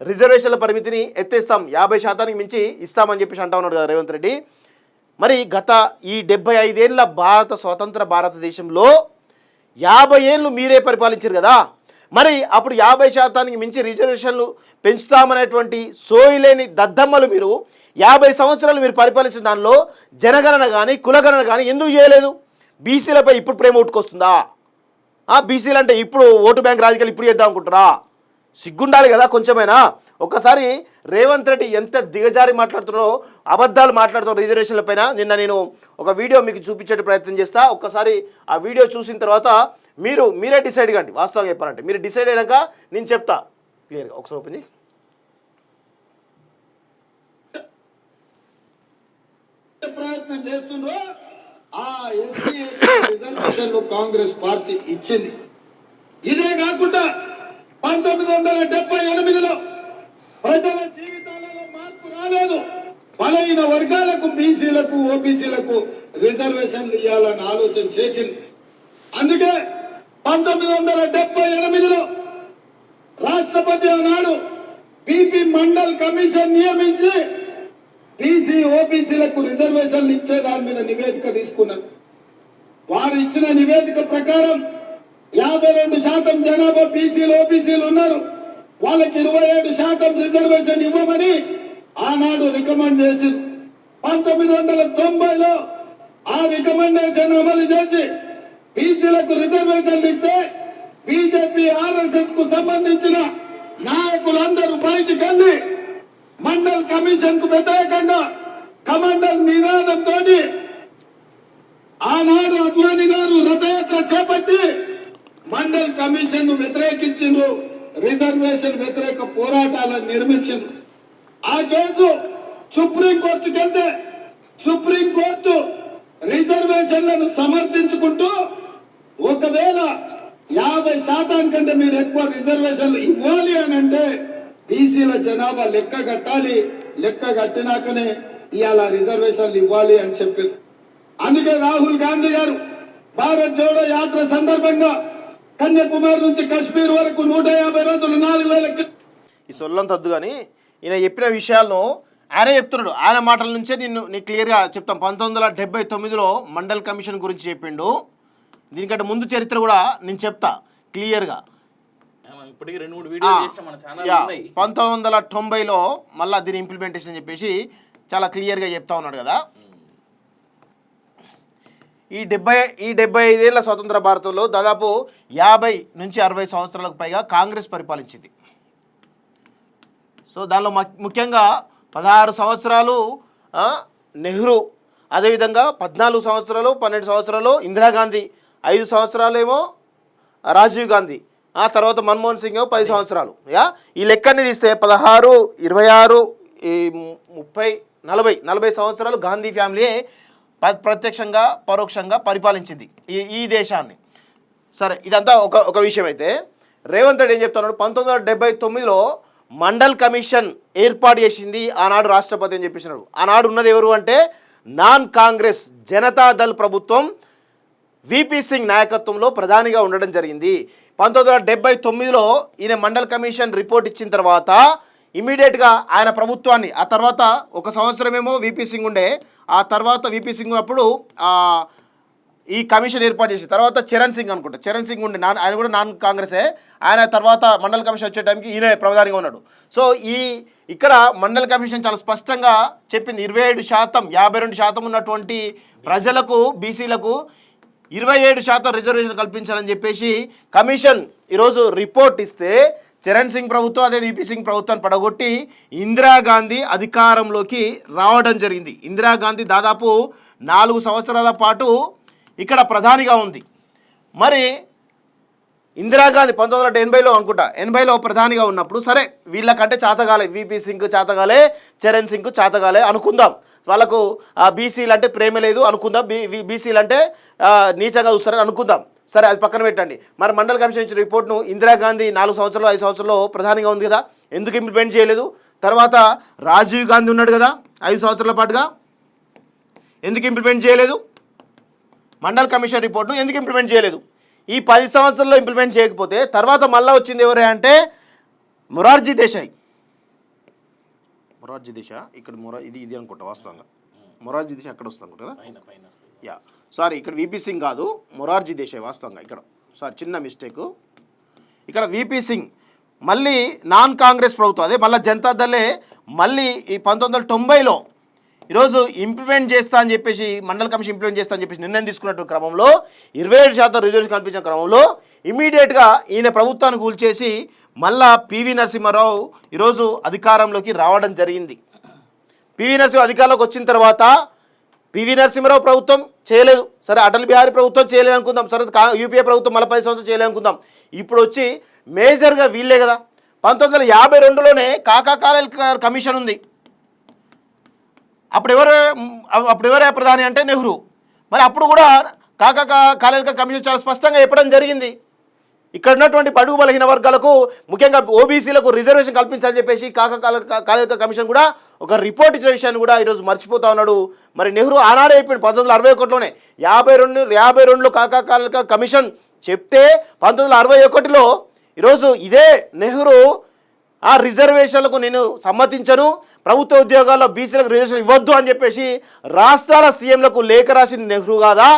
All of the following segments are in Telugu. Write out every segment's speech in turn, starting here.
రిజర్వేషన్ల పరిమితిని ఎత్తేస్తాం. యాభై శాతానికి మించి ఇస్తామని చెప్పేసి అంటా ఉన్నాడు కదా రేవంత్ రెడ్డి. మరి గత ఈ డెబ్బై ఐదేళ్ళ భారత స్వతంత్ర భారతదేశంలో యాభై ఏళ్ళు మీరే పరిపాలించారు కదా. మరి అప్పుడు యాభై శాతానికి మించి రిజర్వేషన్లు పెంచుతామనేటువంటి సోయిలేని దద్దమ్మలు మీరు యాభై సంవత్సరాలు మీరు పరిపాలించిన దానిలో జనగణన కానీ కులగణన కానీ ఎందుకు చేయలేదు? బీసీలపై ఇప్పుడు ప్రేమ ఉట్టుకొస్తుందా ఆ బీసీలు అంటే ఇప్పుడు ఓటు బ్యాంక్ రాజకీయాలు ఇప్పుడు చేద్దాం అనుకుంటారా సిగ్గుండాలి కదా కొంచెమైనా. ఒక్కసారి రేవంత్ రెడ్డి ఎంత దిగజారి మాట్లాడుతున్నారో అబద్ధాలు మాట్లాడుతారో రిజర్వేషన్ల పైన నిన్న నేను ఒక వీడియో మీకు చూపించే ప్రయత్నం చేస్తా. ఒక్కసారి ఆ వీడియో చూసిన తర్వాత మీరు మీరే డిసైడ్ కండి. వాస్తవంగా చెప్పాలంటే మీరు డిసైడ్ అయినాక నేను చెప్తా. క్లియర్గా ఒకసారి ఓపెన్ చేయి. ప్రయత్నం చేస్తుండ్రో ఆ ఎస్సీ రిజర్వేషన్ కాంగ్రెస్ పార్టీ ఇచ్చింది. ఇదే కాకుండా పంతొమ్మిది వందల డెబ్బై ఎనిమిదిలో ప్రజల జీవితాలలో మార్పు రాలేదు. బలహీన వర్గాలకు బీసీలకు ఓబీసీలకు రిజర్వేషన్లు ఇవ్వాలని ఆలోచన చేసింది. అందుకే పంతొమ్మిది వందల డెబ్బై ఎనిమిదిలో రాష్ట్రపతి ఆనాడు బీపీ మండల్ కమిషన్ నియమించి బీసీ ఓబీసీలకు రిజర్వేషన్లు ఇచ్చే దాని మీద నివేదిక తీసుకున్నారు వారు ఇచ్చిన నివేదిక ప్రకారం యాభై రెండు శాతం జనాభా బీసీలు ఓబీసీలు ఉన్నారు. వాళ్ళకి ఇరవై ఏడు శాతం రిజర్వేషన్ ఇవ్వమని ఆనాడు రికమెండ్ చేసి పంతొమ్మిది వందల తొంభైలో ఆ రికమెండేషన్ అమలు చేసి బీసీలకు రిజర్వేషన్ ఇస్తే బీజేపీ ఆర్ఎస్ఎస్కు సంబంధించిన నాయకులందరూ బయటికి వెళ్ళి మండల్ కమిషన్కు వ్యతిరేకంగా కమాండర్ నినాదంతో ఆనాడు అద్వాని గారు రథయాత్ర చేపట్టి మండల్ కమిషన్ను వ్యతిరేకించిండ్రు. రిజర్వేషన్ వ్యతిరేక పోరాటాలను నిర్మించిండ్రు. ఆ కేసు సుప్రీం కోర్టుకి వెళ్తే సుప్రీం కోర్టు రిజర్వేషన్లను సమర్థించుకుంటూ ఒకవేళ యాభై శాతం కంటే మీరు ఎక్కువ రిజర్వేషన్లు ఇవ్వాలి అని అంటే బీసీల జనాభా లెక్క కట్టాలి లెక్క కట్టినాకనే ఇవాళ రిజర్వేషన్లు ఇవ్వాలి అని చెప్పారు అందుకే రాహుల్ గాంధీ గారు భారత్ జోడో యాత్ర సందర్భంగా కన్యాకుమారి నుంచి కశ్మీర్ వరకు నూట యాభై రోజులు నాలుగు వేల ఈ సొల్లం తద్దు కానీ ఈయన చెప్పిన విషయాలను ఆయన చెప్తున్నాడు. ఆయన మాటల నుంచే నిన్ను నీకు క్లియర్గా చెప్తాం. పంతొమ్మిది వందల డెబ్బై తొమ్మిదిలో మండల్ కమిషన్ గురించి చెప్పిండు. దీనికంటే ముందు చరిత్ర కూడా నేను చెప్తా క్లియర్గా మనం ఇప్పటికి రెండు మూడు వీడియోలు చేసిన మన ఛానల్ యా ఉన్నాయి పంతొమ్మిది వందల తొంభైలో మళ్ళీ దీని ఇంప్లిమెంటేషన్ చెప్పేసి చాలా క్లియర్గా చెప్తా ఉన్నాడు కదా. ఈ డెబ్బై ఈ డెబ్బై ఐదేళ్ళ స్వతంత్ర భారతంలో దాదాపు యాభై నుంచి అరవై సంవత్సరాలకు పైగా కాంగ్రెస్ పరిపాలించింది. సో దానిలో మ- ముఖ్యంగా పదహారు సంవత్సరాలు నెహ్రూ అదేవిధంగా పద్నాలుగు సంవత్సరాలు పన్నెండు సంవత్సరాలు ఇందిరాగాంధీ ఐదు సంవత్సరాలేమో రాజీవ్ గాంధీ ఆ తర్వాత మన్మోహన్ సింగ్ పది సంవత్సరాలు. యా ఈ లెక్కని తీస్తే పదహారు ఇరవై ఆరు ఈ ము- ముప్పై నలభై నలభై సంవత్సరాలు గాంధీ ఫ్యామిలీ ప్రత్యక్షంగా పరోక్షంగా పరిపాలించింది ఈ ఈ దేశాన్ని. సరే ఇదంతా ఒక ఒక విషయం అయితే రేవంత్ రెడ్డి ఏం చెప్తున్నాడు? పంతొమ్మిది వందల డెబ్బై తొమ్మిదిలో మండల్ కమిషన్ ఏర్పాటు చేసింది ఆనాడు రాష్ట్రపతి అని చెప్పేసినాడు. ఆనాడు ఉన్నది ఎవరు అంటే నాన్ కాంగ్రెస్ జనతాదళ్ ప్రభుత్వం విపి సింగ్ నాయకత్వంలో ప్రధానిగా ఉండడం జరిగింది. పంతొమ్మిది వందల డెబ్బై తొమ్మిదిలో ఈయన మండల్ కమిషన్ రిపోర్ట్ ఇచ్చిన తర్వాత ఇమీడియట్గా ఆయన ప్రభుత్వాన్ని ఆ తర్వాత ఒక సంవత్సరమేమో విపి సింగ్ ఉండే ఆ తర్వాత విపి సింగ్ అప్పుడు ఈ కమిషన్ ఏర్పాటు చేసి తర్వాత చరణ్ సింగ్ అనుకుంటా చరణ్ సింగ్ ఉండే నాన్ ఆయన కూడా నాన్ కాంగ్రెసే ఆయన తర్వాత మండల్ కమిషన్ వచ్చే టైంకి ఈయన ప్రధానిగా ఉన్నాడు. సో ఈ ఇక్కడ మండల కమిషన్ చాలా స్పష్టంగా చెప్పింది ఇరవై ఏడు శాతం యాభై రెండు శాతం ఉన్నటువంటి ప్రజలకు బీసీలకు ఇరవై ఏడు శాతం రిజర్వేషన్ కల్పించాలని చెప్పేసి కమిషన్ ఈరోజు రిపోర్ట్ ఇస్తే చరణ్ సింగ్ ప్రభుత్వం అదే వీపీ సింగ్ ప్రభుత్వాన్ని పడగొట్టి ఇందిరాగాంధీ అధికారంలోకి రావడం జరిగింది. ఇందిరాగాంధీ దాదాపు నాలుగు సంవత్సరాల పాటు ఇక్కడ ప్రధానిగా ఉంది. మరి ఇందిరాగాంధీ పంతొమ్మిది వందల ఎనభైలో అనుకుంటా ఎనభైలో ప్రధానిగా ఉన్నప్పుడు సరే వీళ్ళకంటే చాతగాలే వీపీ సింగ్ చాతగాలే చరణ్ సింగ్ చాతగాలే అనుకుందాం. వాళ్ళకు బీసీలు అంటే ప్రేమ లేదు అనుకుందాం బీ బీసీలు అంటే నీచగా నీచంగా చూస్తారని అనుకుందాం. సరే అది పక్కన పెట్టండి. మరి మండల్ కమిషన్ ఇచ్చిన రిపోర్ట్ను ఇందిరాగాంధీ నాలుగు సంవత్సరాలు ఐదు సంవత్సరాల్లో ప్రధానిగా ఉంది కదా? ఎందుకు ఇంప్లిమెంట్ చేయలేదు? తర్వాత రాజీవ్ గాంధీ ఉన్నాడు కదా ఐదు సంవత్సరాల పాటుగా. ఎందుకు ఇంప్లిమెంట్ చేయలేదు? మండల్ కమిషన్ రిపోర్ట్ను ఎందుకు ఇంప్లిమెంట్ చేయలేదు? ఈ పది సంవత్సరాల్లో ఇంప్లిమెంట్ చేయకపోతే తర్వాత మళ్ళీ వచ్చింది ఎవరే అంటే మొరార్జీ దేశాయ్. మొరార్జీ దిశ? ఇక్కడ మొరా ఇది ఇది అనుకుంటా వాస్తవంగా. మొరార్జీ దిశ అక్కడ వస్తుంది అనుకుంటా కదా. యా. సారీ ఇక్కడ విపి సింగ్ కాదు మొరార్జీ దేశాయ్ వాస్తవంగా ఇక్కడ. సారీ చిన్న మిస్టేక్ ఇక్కడ విపి సింగ్ మళ్ళీ నాన్ కాంగ్రెస్ ప్రభుత్వం అదే మళ్ళీ జనతాదళే మళ్ళీ ఈ పంతొమ్మిది వందల తొంభైలో ఈరోజు ఇంప్లిమెంట్ చేస్తా అని చెప్పేసి మండల కమిషన్ ఇంప్లిమెంట్ చేస్తా అని చెప్పేసి నిర్ణయం తీసుకున్నట్టు క్రమంలో ఇరవై ఏడు శాతం రిజర్వేషన్ కల్పించిన క్రమంలో ఇమీడియట్గా ఈయన ప్రభుత్వాన్ని కూల్చేసి మళ్ళా పివి నరసింహారావు ఈరోజు అధికారంలోకి రావడం జరిగింది. పివి నరసింహ అధికారంలోకి వచ్చిన తర్వాత పివి నరసింహారావు ప్రభుత్వం చేయలేదు. సరే అటల్ బిహారీ ప్రభుత్వం చేయలేదు అనుకుందాం. సరే కా యూపీఏ ప్రభుత్వం మళ్ళీ పది సంవత్సరం చేయలేదు అనుకుందాం. ఇప్పుడు వచ్చి మేజర్గా వీళ్ళే కదా. పంతొమ్మిది వందల యాభై రెండులోనే కాకా కమిషన్ ఉంది. అప్పుడు ఎవరు అప్పుడు ఎవరే ప్రధాని అంటే నెహ్రూ. మరి అప్పుడు కూడా కాకా కా- కమిషన్ చాలా స్పష్టంగా చెప్పడం జరిగింది. ఇక్కడ ఉన్నటువంటి పడుగు బలహీన వర్గాలకు ముఖ్యంగా ఓబీసీలకు రిజర్వేషన్ కల్పించాలని చెప్పేసి కాకకాల కాలేక కమిషన్ కూడా ఒక రిపోర్ట్ ఇచ్చిన విషయాన్ని కూడా ఈరోజు మర్చిపోతా ఉన్నాడు. మరి నెహ్రూ ఆనాడే అయిపోయింది పంతొమ్మిది వందల అరవై ఒకటిలోనే. యాభై రెండు యాభై రెండులో కాకా కమిషన్ చెప్తే పంతొమ్మిది వందల అరవై ఒకటిలో ఈరోజు ఇదే నెహ్రూ ఆ రిజర్వేషన్లకు నేను సమ్మతించను ప్రభుత్వ ఉద్యోగాల్లో బీసీలకు రిజర్వేషన్ ఇవ్వద్దు అని చెప్పేసి రాష్ట్రాల సీఎంలకు లేఖ రాసింది నెహ్రూ కాదా?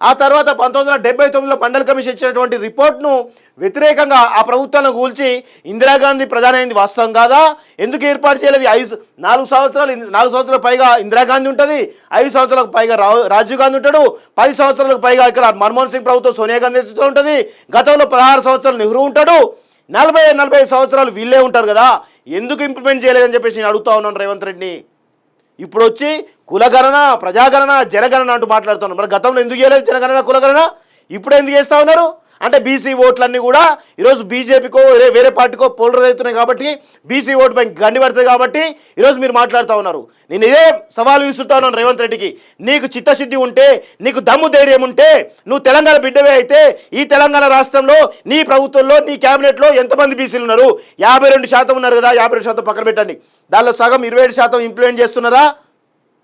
ఆ తర్వాత పంతొమ్మిది వందల డెబ్బై తొమ్మిదిలో మండల కమిషన్ ఇచ్చినటువంటి రిపోర్ట్ను వ్యతిరేకంగా ఆ ప్రభుత్వాన్ని కూల్చి ఇందిరాగాంధీ ప్రధానమైంది. వాస్తవం కాదా? ఎందుకు ఏర్పాటు చేయలేదు? ఐదు నాలుగు సంవత్సరాలు నాలుగు సంవత్సరాలకు పైగా ఇందిరాగాంధీ ఉంటుంది ఐదు సంవత్సరాలకు పైగా రాజీవ్ గాంధీ ఉంటాడు పది సంవత్సరాలకు పైగా ఇక్కడ మన్మోహన్ సింగ్ ప్రభుత్వం సోనియా గాంధీ నేతృత్వం ఉంటుంది గతంలో పదహారు సంవత్సరాలు నెహ్రూ ఉంటాడు నలభై నలభై సంవత్సరాలు వీళ్ళే ఉంటారు కదా ఎందుకు ఇంప్లిమెంట్ చేయలేదని చెప్పేసి నేను అడుగుతా ఉన్నాను రేవంత్ రెడ్డిని. ఇప్పుడు వచ్చి కులగణన ప్రజాగణన జనగణన అంటూ మాట్లాడుతున్నారు మరి గతంలో ఎందుకు చేయలేదు జనగణన కులగణన? ఇప్పుడు ఎందుకు చేస్తా ఉన్నారు? అంటే బీసీ ఓట్లన్నీ కూడా ఈరోజు బీజేపీకో వేరే పార్టీకో పోలరైజ్ అవుతున్నాయి కాబట్టి బీసీ ఓటు పై గండి పడుతుంది కాబట్టి ఈరోజు మీరు మాట్లాడుతూ ఉన్నారు. నేను ఇదే సవాలు విసురుతా ఉన్నాను రేవంత్ రెడ్డికి. నీకు చిత్తశుద్ధి ఉంటే నీకు దమ్ము ధైర్యం ఉంటే నువ్వు తెలంగాణ బిడ్డవే అయితే ఈ తెలంగాణ రాష్ట్రంలో నీ ప్రభుత్వంలో నీ క్యాబినెట్లో ఎంతమంది బీసీలు ఉన్నారు? యాభై రెండు శాతం ఉన్నారు కదా యాభై శాతం పక్కన పెట్టండి. దానిలో సగం ఇరవై ఏడు శాతం ఇంప్లిమెంట్ చేస్తున్నారా?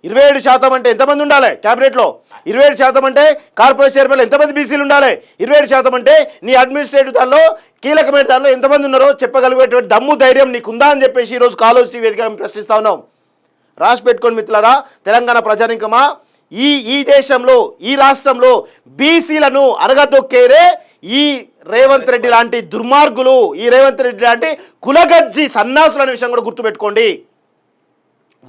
ఇరవై ఏడు శాతం అంటే ఎంతమంది ఉండాలి క్యాబినెట్లో? ఇరవై ఏడు శాతం అంటే కార్పొరేట్ చైర్మన్ ఎంతమంది బీసీలు ఉండాలి? ఇరవై ఏడు శాతం అంటే నీ అడ్మినిస్ట్రేటివ్ దానిలో కీలకమైన దానిలో ఎంతమంది ఉన్నారో చెప్పగలిగేటువంటి దమ్ము ధైర్యం నీకుందా అని చెప్పేసి ఈరోజు కాలోజ్ టీవీ వేదిక మేము ప్రశ్నిస్తా ఉన్నాం. రాసి పెట్టుకోండి మిత్రులారా తెలంగాణ ప్రజానికమా? ఈ ఈ దేశంలో ఈ రాష్ట్రంలో బీసీలను అరగదొక్కేరే ఈ రేవంత్ రెడ్డి లాంటి దుర్మార్గులు ఈ రేవంత్ రెడ్డి లాంటి కులగజ్జి సన్నాసులు అనే విషయం కూడా గుర్తుపెట్టుకోండి.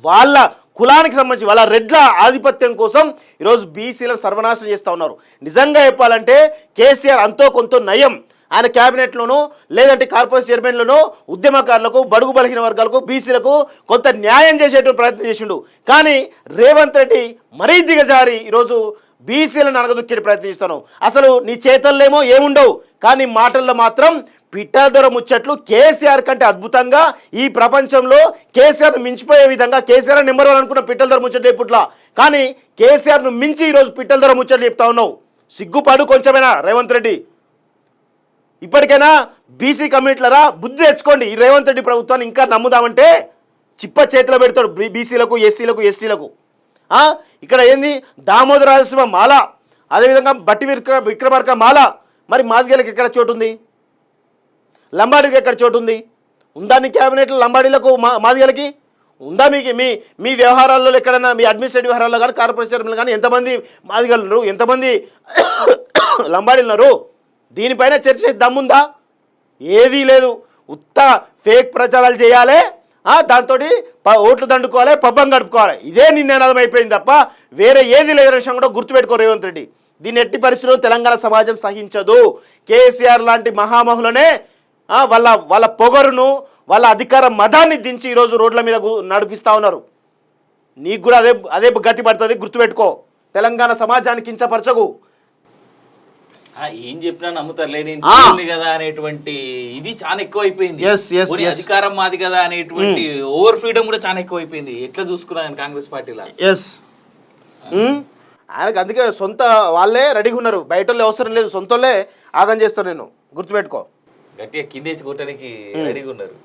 వాళ్ళ కులానికి సంబంధించి వాళ్ళ రెడ్ల ఆధిపత్యం కోసం ఈరోజు బీసీలను సర్వనాశనం చేస్తూ ఉన్నారు. నిజంగా చెప్పాలంటే కేసీఆర్ అంతో కొంత నయం. ఆయన క్యాబినెట్లోనూ లేదంటే కార్పొరేషన్ చైర్మన్లోనూ ఉద్యమకారులకు బడుగు బలహీన వర్గాలకు బీసీలకు కొంత న్యాయం చేసేటువంటి ప్రయత్నం చేసిండు. కానీ రేవంత్ రెడ్డి మరీ దిగజారి ఈరోజు బీసీలను అనగదొక్కే ప్రయత్నిస్తాను అసలు నీ చేతల్లేమో ఏముండవు. కానీ మాటల్లో మాత్రం పిట్టాదొర ముచ్చట్లు కేసీఆర్ కంటే అద్భుతంగా ఈ ప్రపంచంలో కేసీఆర్ను మించిపోయే విధంగా కేసీఆర్ నెంబర్ వన్ అనుకున్న పిట్టల ముచ్చట్లు ఇప్పుట్లా కానీ కేసీఆర్ను మించి ఈరోజు పిట్టల ముచ్చట్లు చెప్తా ఉన్నావు. సిగ్గుపడు కొంచెమైనా రేవంత్ రెడ్డి. ఇప్పటికైనా బీసీ కమ్యూనిటీలరా బుద్ధి తెచ్చుకోండి. ఈ రేవంత్ రెడ్డి ప్రభుత్వాన్ని ఇంకా నమ్ముదామంటే చిప్ప చేతిలో పెడతాడు బీ- బీసీలకు ఎస్సీలకు ఎస్టీలకు. ఇక్కడ ఏంది? దామోదర రాజసింహ మాల. అదేవిధంగా బట్టి విక్ర విక్రమార్క మాల. మరి మాదిగలకు ఎక్కడ చోటు ఉంది? లంబాడీకి ఎక్కడ చోటు ఉంది? ఉందా నీ క్యాబినెట్లో లంబాడీలకు మా మాదిగలకి? ఉందా మీకు మీ మీ వ్యవహారాల్లో ఎక్కడైనా మీ అడ్మినిస్ట్రేటివ్ వ్యవహారాల్లో కానీ కార్పొరేషన్లో కానీ ఎంతమంది మాదిగలు ఉన్నారు? ఎంతమంది లంబాడీలు ఉన్నారు? దీనిపైన చర్చ దమ్ముందా? ఏదీ లేదు. ఉత్త ఫేక్ ప్రచారాలు చేయాలి. దాంతో ఓట్లు దండుకోవాలి పబ్బం గడుపుకోవాలి. ఇదే నినాదం అయిపోయింది తప్ప వేరే ఏది లేదనే విషయం కూడా గుర్తుపెట్టుకో రేవంత్ రెడ్డి. దీన్ని ఎట్టి పరిస్థితుల్లో తెలంగాణ సమాజం సహించదు. కేసీఆర్ లాంటి మహామహులనే వాళ్ళ వాళ్ళ పొగరును వాళ్ళ అధికార మదాన్ని దించి ఈరోజు రోడ్ల మీద నడిపిస్తా ఉన్నారు. నీకు కూడా అదే అదే గతి పడుతుంది గుర్తుపెట్టుకో. తెలంగాణ సమాజానికి కించపరచకు. ఏం చెప్పినా. చేయండి కదా అనేటువంటి ఇది చాలా ఎక్కువ అయిపోయింది. అధికారం మాది కదా అనేటువంటి ఓవర్ ఫ్రీడమ్ కూడా చాలా ఎక్కువ అయిపోయింది ఎట్లా చూసుకున్నాను కాంగ్రెస్ పార్టీలా? ఎస్ ఆయనకు అందుకే సొంత వాళ్ళే రెడీగా ఉన్నారు. బయట వాళ్ళు అవసరం లేదు సొంత వాళ్ళే ఆగం చేస్తారు నేను గుర్తుపెట్టుకో. గట్టిగా కిందేసి కొట్టడానికి రెడీగా ఉన్నారు.